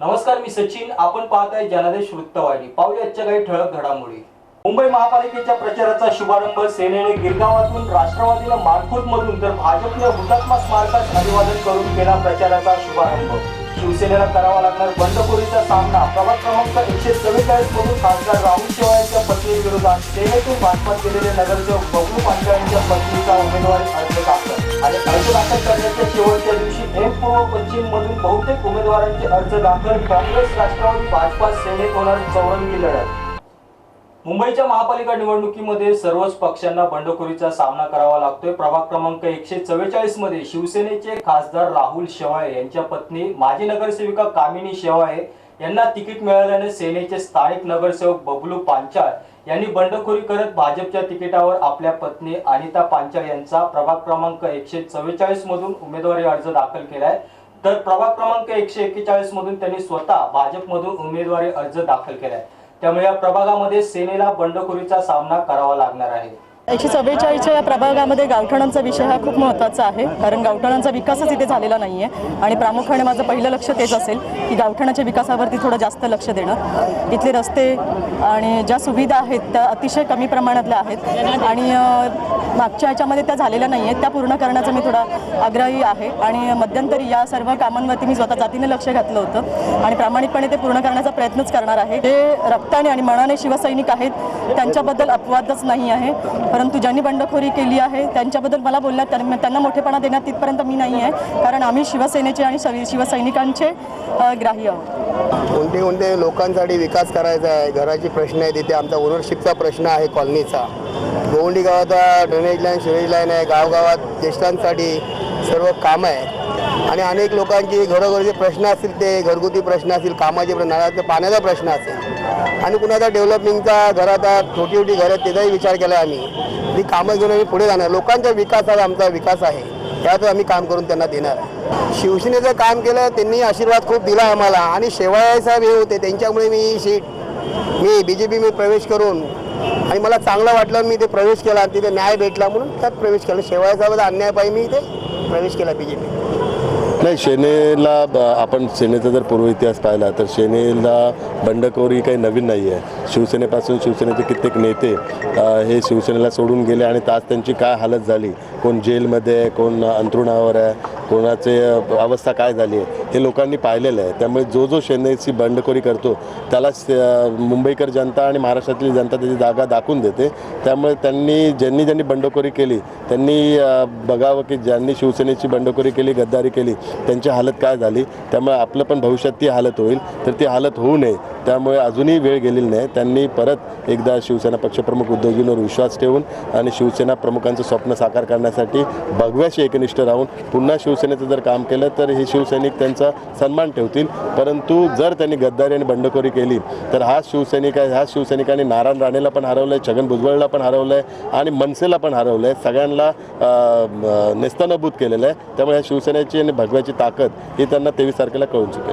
नमस्कार मी सचिन. आपण पाहताय जनादेश वृत्तवाहिनी. पाहूया आजच्या काही ठळक घडामोडी. मुंबई महापालिकेच्या प्रचाराचा शुभारंभ. सेनेने गिरगावातून राष्ट्रवादीला मानखुर्द मधून तर भाजपने हुतात्मा स्मारकास अभिवादन करून केला प्रचाराचा शुभारंभ. शिवसेनेला करावा लागणार बंडखोरीचा सामना. प्रभाग क्रमांक एकशे चव्वेचाळीस मधून खासदार राहुल शेवाळ्यांच्या पत्नी विरोधात सेनेतून भाजपात गेलेले नगरसेवक बबलू पांडे यांच्या पत्नीचा उमेदवारी अर्ज दाखल. आणि अर्ज दाखल करण्याच्या शेवटच्या दिवशी एम पूर्व पश्चिम मधून बहुतेक उमेदवारांचे अर्ज दाखल काँग्रेस राष्ट्रवादी भाजपा सेनेत होणार चौरंगी लढत मुंबईच्या महापालिका निवडणुकीमध्ये सर्वच पक्षांना बंडखोरीचा सामना करावा लागतोय. प्रभाग क्रमांक एकशे चव्वेचाळीसमध्ये शिवसेनेचे खासदार राहुल शेवाळे यांच्या पत्नी माजी नगरसेविका कामिनी शेवाळे यांना तिकीट मिळाल्याने सेनेचे स्थानिक नगरसेवक बबलू पांचाळ यांनी बंडखोरी करत भाजपच्या तिकिटावर आपल्या पत्नी अनिता पांचाळ यांचा प्रभाग क्रमांक एकशे चव्वेचाळीस मधून उमेदवारी अर्ज दाखल केलाय. तर प्रभाग क्रमांक एकशे एक्केचाळीस मधून त्यांनी स्वतः भाजपमधून उमेदवारी अर्ज दाखल केलाय. त्यामुळे या प्रभागामध्ये सेनेला बंडखोरीचा सामना करावा लागणार आहे. एकशे चव्वेचाळीसच्या या प्रभागामध्ये गावठाणांचा विषय हा खूप महत्त्वाचा आहे कारण गावठाणांचा विकासच इथे झालेला नाही आहे आणि प्रामुख्याने माझं पहिलं लक्ष तेच असेल की गावठणाच्या विकासावरती थोडं जास्त लक्ष देणं. इथले रस्ते आणि ज्या सुविधा आहेत त्या अतिशय कमी प्रमाणातल्या आहेत. आणि मागच्या ह्याच्यामध्ये त्या झालेल्या नाही आहेत त्या पूर्ण करण्याचा मी थोडा आग्रही आहे. आणि मध्यंतरी या सर्व कामांवरती मी स्वतः जातीने लक्ष घातलं होतं. आणि प्रामाणिकपणे ते पूर्ण करण्याचा प्रयत्नच करणार आहे. हे रक्ताने आणि मनाने शिवसैनिक आहेत त्यांच्याबद्दल अपवादच नाही आहे. परंतु ज्यांनी बंडखोरी केली आहे त्यांच्याबद्दल मला बोलण्यात त्यांना मोठेपणा देण्यात तिथपर्यंत मी नाही आहे. कारण आम्ही शिवसेनेचे आणि शिवसैनिकांचे ग्राह्य कोणते कोणते लोकांसाठी विकास करायचा आहे? घराची प्रश्न आहे तिथे आमचा ओनरशिपचा प्रश्न आहे कॉलनीचा. गोवंडी गावात ड्रेनेज लाईन सिवेज लाईन आहे. गावगावात ज्येष्ठांसाठी सर्व कामं आहे आणि अनेक लोकांची घरोघरचे प्रश्न असतील ते घरगुती प्रश्न असतील कामाचे प्रश्न पाण्याचा प्रश्न असेल. आणि कुणाचा डेव्हलपमेंटचा घराचा छोटी छोटी घरं आहेत त्याचाही विचार केला आम्ही. ती कामं घेऊन आम्ही पुढे जाणार. लोकांच्या विकासाचा आमचा विकास आहे. त्यात आम्ही काम करून त्यांना देणार शिवसेनेचं काम केलं त्यांनी आशीर्वाद खूप दिला आम्हाला. आणि शेवाळे साहेब हे होते त्यांच्यामुळे मी सीट मी बी जे पी मी प्रवेश करून आणि मला चांगलं वाटलं मी ते प्रवेश केला. तिथे न्याय भेटला म्हणून त्यात प्रवेश केला. शेवाळे साहेबाचा अन्याय मी इथे प्रवेश केला बी जे पी नाही सेनेला ब- आपण सेनेचा जर पूर्व इतिहास पाहिला तर सेनेला बंडखोरी काही नवीन नाही आहे शिवसेनेपासून शिवसेनेचे कित्येक नेते हे शिवसेनेला सोडून गेले आणि आज त्यांची काय हालत झाली? कोण जेलमध्ये आहे कोण अंथरुणावर आहे? कोणाचे अवस्था काय झाली आहे हे लोकांनी पाहिलेलं आहे. त्यामुळे जो जो शेंदेची बंडखोरी करतो त्याला स- मुंबईकर जनता आणि महाराष्ट्रातली जनता त्याची जागा दाखवून देते. त्यामुळे त्यांनी ज्यांनी ज्यांनी बंडखोरी केली त्यांनी बघावं की ज्यांनी शिवसेनेची बंडखोरी केली गद्दारी केली त्यांची हालत काय झाली. त्यामुळे आपलं पण भविष्यात ती हालत होईल. तर ती हालत होऊ नये. त्यामुळे अजूनही वेळ गेलेली नाही. त्यांनी परत एकदा शिवसेना पक्षप्रमुख उद्योगींवर विश्वास ठेवून आणि शिवसेना प्रमुखांचं स्वप्न साकार करण्यासाठी भगव्याशी एकनिष्ठ राहून पुन्हा शिव शिवसेनेचं जर काम केलं तर हे शिवसैनिक त्यांचा सन्मान ठेवतील. परंतु जर त्यांनी गद्दारी आणि बंडखोरी केली तर हा शिवसैनिक आहे ह्या शिवसैनिकांनी नारायण राणेला पण हरवलं आहे छगन भुजबळला पण हरवलं आहे आणि मनसेला पण हरवलं आहे सगळ्यांना अ, केलेलं आहे. त्यामुळे ह्या शिवसेनेची आणि भगव्याची ताकद ही त्यांना तेवीस तारखेला कळून चुकेल.